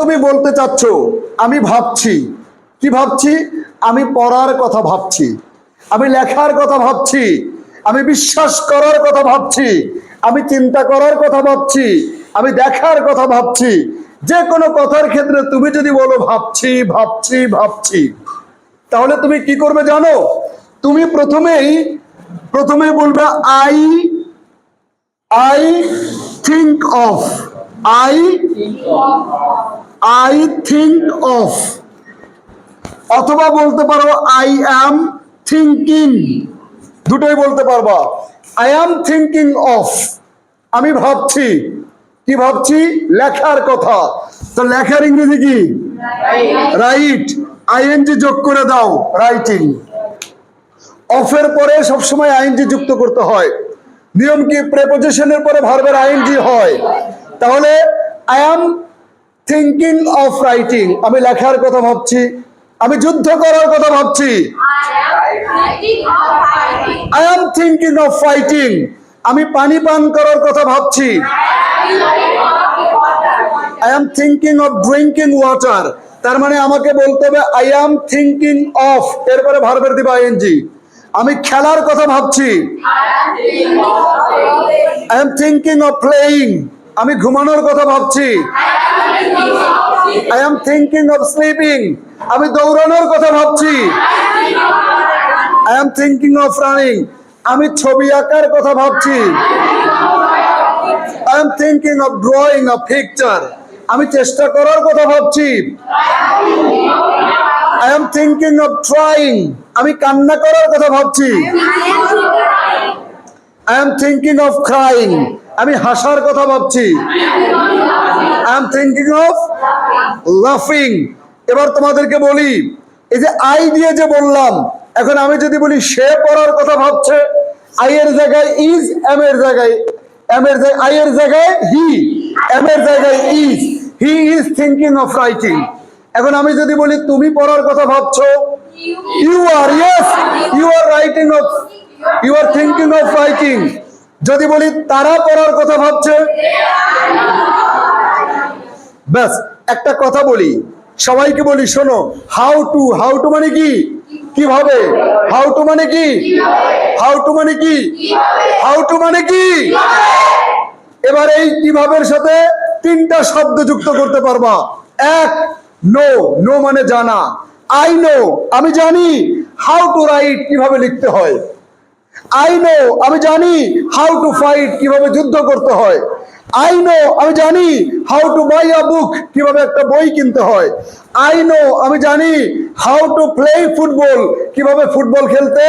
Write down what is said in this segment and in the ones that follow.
তুমি বলতে চাচ্ছ, আমি ভাবছি। কি ভাবছি? আমি পড়ার কথা ভাবছি। আমি লেখার কথা ভাবছি। আমি বিশ্বাস করার কথা ভাবছি। আমি চিন্তা করার কথা ভাবছি। আমি দেখার কথা ভাবছি। যে কোনো কথার ক্ষেত্রে তুমি যদি বলো, ভাবছি ভাবছি ভাবছি, তাহলে তুমি কি করবে জানো? তুমি প্রথমেই প্রথমে বলবে I I think of I I think of অথবা বলতে পারো আই অ্যাম থিঙ্কিং দুটোই বলতে পারবা। আই অ্যাম থিঙ্কিং অফ আমি ভাবছি। কি ভাবছি? লেখার কথা। তো লেখার ইংরেজি কি? রাইট আইএনজি যোগ করে দাও রাইটিং অফের পরে সবসময় আইএনজি যুক্ত করতে হয়। নিয়ম কি? প্রেপোজিশনের পরে ভার্বের আইএনজি হয়। তাহলে I am thinking of writing আমি লেখার কথা ভাবছি। আমি যুদ্ধ করার কথা ভাবছি। I am thinking of fighting আমি পানি পান করার কথা ভাবছি। I am thinking of drinking water তার মানে আমাকে বলতে হবে আই অ্যাম থিঙ্কিং অফ এরপরে ভার্বের দিবা আইএনজি আমি খেলার কথা ভাবছি। I am thinking of playing আমি ঘুমানোর কথা ভাবছি। I am thinking of sleeping আমি দৌড়ানোর কথা ভাবছি। I am thinking of running আমি ছবি আঁকার কথা ভাবছি। I am thinking of drawing of picture আমি চেষ্টা করার কথা ভাবছি। I am thinking of trying আমি কান্না করার কথা ভাবছি। I am thinking of crying আমি হাসার কথা ভাবছি। আই এম থিঙ্কিং অফ লাফিং এবার তোমাদেরকে বলি, এই যে আই দিয়ে যে বললাম, এখন আমি যদি বলি সে পড়ার কথা ভাবছে আই এর জায়গায় ইজ এম এর জায়গায় এম এর জায়গায় আই এর জায়গায় হি এম এর জায়গায় is he is thinking of writing এখন আমি যদি বলি তুমি পড়ার কথা ভাবছ you are yes you are writing of you are thinking of writing যদি বলি, তারা পড়ার কথা ভাবছে। ব্যাস, একটা কথা বলি। সবাইকে বলি, শোনো হাউ টু হাউ টু মানে কি? কীভাবে? হাউ টু মানে কি? হাউ টু মানে কি? হাউ টু মানে কি? এবার এই কিভাবের সাথে তিনটা শব্দ যুক্ত করতে পারবা। এক নো নো মানে জানা। আই নো আমি জানি। হাউ টু রাইট কীভাবে লিখতে হয়। আই নো আমি জানি হাউ টু ফাইট কীভাবে যুদ্ধ করতে হয়। আই নো আমি জানি how to buy a book কীভাবে একটা বই কিনতে হয়। আই নো আমি জানি হাউ টু প্লে ফুটবল কীভাবে ফুটবল খেলতে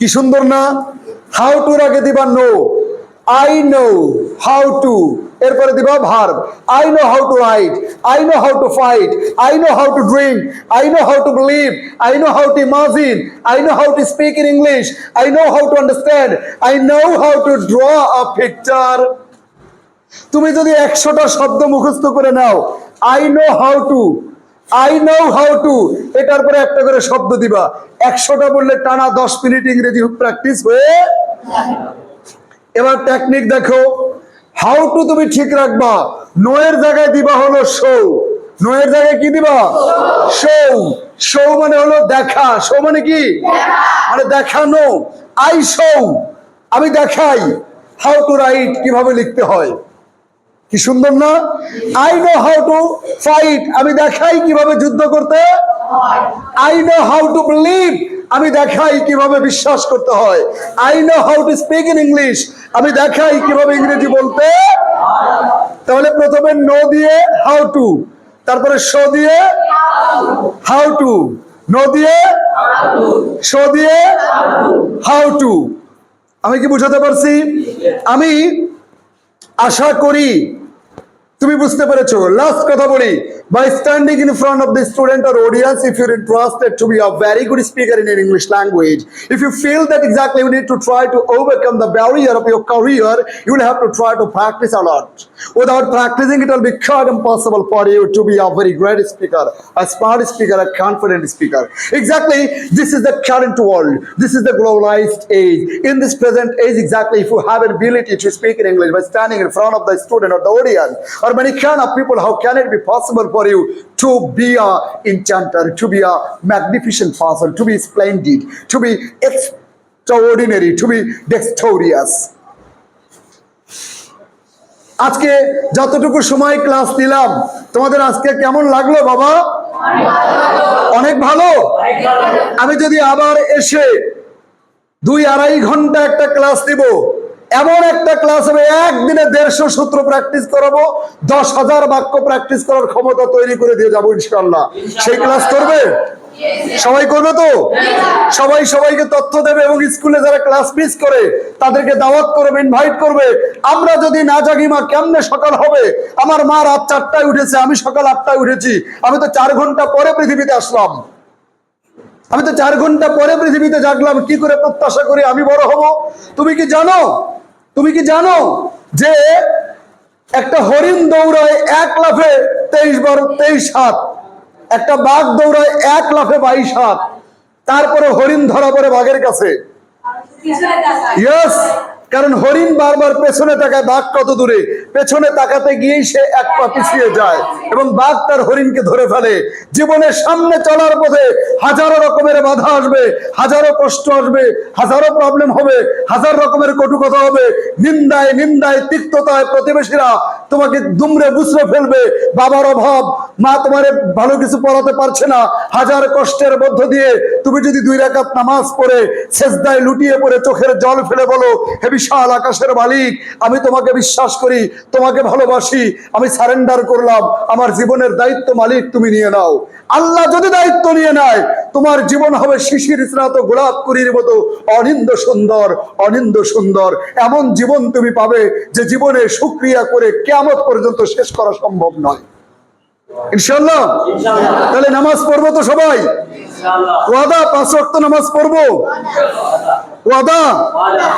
কি সুন্দর না? হাউ টু আগে দিবা? No I know how to এরপরে দিবা verb I know how to write I know how to fight I know how to drink I know how to believe I know how to imagine I know how to speak in English I know how to understand I know how to draw a picture তুমি যদি একশোটা শব্দ মুখস্থ করে নাও I know how to I know how to এটার পরে একটা করে শব্দ দিবা একশোটা বললে টানা দশ মিনিট ইংরেজি প্র্যাকটিস হয়ে এবার টেকনিক দেখো হাউ টু তুমি ঠিক রাখবা? নোয়ের জায়গায় দিবা হলো শো নোয়ের জায়গায় কি দিবা? শো শো মানে হলো দেখা। শো মানে কি? মানে দেখানো। আই শো আমি দেখাই। হাউ টু রাইট কীভাবে লিখতে হয়? কি সুন্দর না? I know how to fight আমি দেখাই কীভাবে যুদ্ধ করতে I know how to believe আমি দেখাই কীভাবে বিশ্বাস করতে হয়। I know how to speak in English আমি দেখাই কীভাবে ইংরেজি বলতে। তাহলে প্রথমে নো দিয়ে হাউ টু তারপরে শো দিয়ে হাউ টু নো দিয়ে শো দিয়ে হাউ টু আমি কি বুঝাতে পারছি? আমি আশা করি। তুমি বুঝতে পেরেছ। লাস্ট কথা বলি। By standing in front of the student or audience if you're interested to be a very good speaker in an English language. If you feel that exactly you need to try to overcome the barrier of your career, you will have to try to practice a lot. Without practicing, it will be quite impossible for you to be a very great speaker, a smart speaker, a confident speaker. Exactly, this is the current world. This is the globalized age. In this present age, exactly, if you have an ability to speak in English by standing in front of the student or the audience or many kind of people, how can it be possible for you to be a enchanter, to be a magnificent person, to be splendid, to be extraordinary, to be dexterous? আজকে যতটুকু সময় class দিলাম তোমাদের আজকে কেমন লাগল বাবা অনেক ভালো আমি যদি আবার এসে দুই আড়াই ঘণ্টা একটা ক্লাস দিব এমন একটা ক্লাস হবে একদিনে দেড়শো সূত্র প্র্যাকটিস করাবো, দশ হাজার বাক্য প্র্যাকটিস করার ক্ষমতা তৈরি করে দিয়ে যাব ইনশাল্লাহ সেই ক্লাস করবে? সবাই করবে তো? সবাই সবাইকে তথ্য দেবে এবং স্কুলে যারা ক্লাস মিস করে, তাদেরকে দাওয়াত করবে ইনভাইট করবে। আমরা যদি না জাগি, মা, কেমনে সকাল হবে? আমার মা রাত চারটায় উঠেছে, আমি সকাল আটটায় উঠেছি। আমি তো চার ঘণ্টা পরে পৃথিবীতে আসলাম। আমি তো চার ঘণ্টা পরে পৃথিবীতে জাগলাম, কি করে প্রত্যাশা করি? আমি বড় হব। তুমি কি জানো? তুমি কি জানো যে একটা হরিণ দৌড়ায় এক লাফে তেইশ বার তেইশ হাত একটা বাঘ দৌড়ায় এক লাফে বাইশ হাত তারপরে হরিণ ধরা পড়ে বাঘের কাছে? ইয়েস কারণ হরিণ বারবার পেছনে তাকায়, বাঘ কত দূরে? পেছনে তাকাতে গিয়েই সে এক পা পিছিয়ে যায় এবং বাঘ তার হরিণকে ধরে ফেলে। জীবনের সামনে চলার পথে হাজারো রকমের বাধা আসবে, হাজারো কষ্ট আসবে, হাজারো প্রবলেম হবে, হাজার রকমের কটু কথা হবে। নিন্দায় নিন্দায়, তিক্ততায় প্রতিবেশীরা তোমাকে দুমড়ে বুসড়ে ফেলবে। বাবার অভাব, মা তোমারে ভালো কিছু পড়াতে পারছে না। হাজার কষ্টের মধ্য দিয়ে তুমি যদি দুই রাকাত নামাজ পড়ে, সেজদায় লুটিয়ে পড়ে চোখের জল ফেলে বলো, হে বিশাল আকাশের মালিক। আমি তোমাকে বিশ্বাস করি তোমাকে ভালোবাসি। আমি সারেন্ডার করলাম। আমার জীবনের দায়িত্ব মালিক তুমি নিয়ে নাও। আল্লাহ যদি দায়িত্ব নিয়ে নেয় তোমার জীবন হবে শিশির স্নাত গোলাপ কুড়ির মতো। অনিন্দ সুন্দর অনিন্দ সুন্দর। এমন জীবন তুমি পাবে যে জীবনে সুক্রিয়া করে কেমত পর্যন্ত শেষ করা সম্ভব নয়। ইনশাল্লাহ তাহলে নামাজ পড়ব তো সবাই? ওয়াদা পাঁচ নামাজ পড়ব?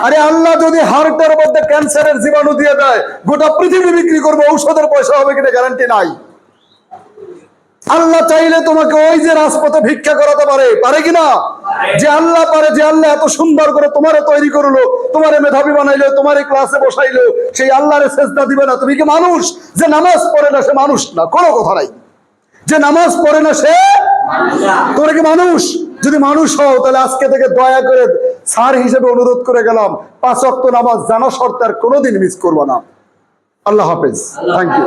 আরে আল্লাহ যদি হার্টের মধ্যে ক্যান্সারের জীবাণু দিয়ে দেয়, গোটা পৃথিবী বিক্রি করব, ঔষধের পয়সা হবে কিনা গ্যারান্টি নাই। আল্লাহ চাইলে তোমাকে ওই যে রাজপথে ভিক্ষা করাতে পারে পারে কিনা? যে আল্লাহ পারে, যে আল্লাহ এত সুন্দর করে তৈরি করল মেধাবী বানাইলো ক্লাসে বসাইলো, সেই আল্লাহরে চেষ্টা দিবে না। তুমি কি মানুষ? যে নামাজ পড়ে না, সে মানুষ না, কোনো কথা নাই। যে নামাজ পড়ে না, সে তোমরা কি মানুষ? যদি মানুষ হও, তাহলে আজকে থেকে দয়া করে স্যার হিসেবে অনুরোধ করে গেলাম, পাঁচ অক্ত নামাজ জানা শর্তার কোনোদিন মিস করব না। আল্লাহ হাফেজ। Thank you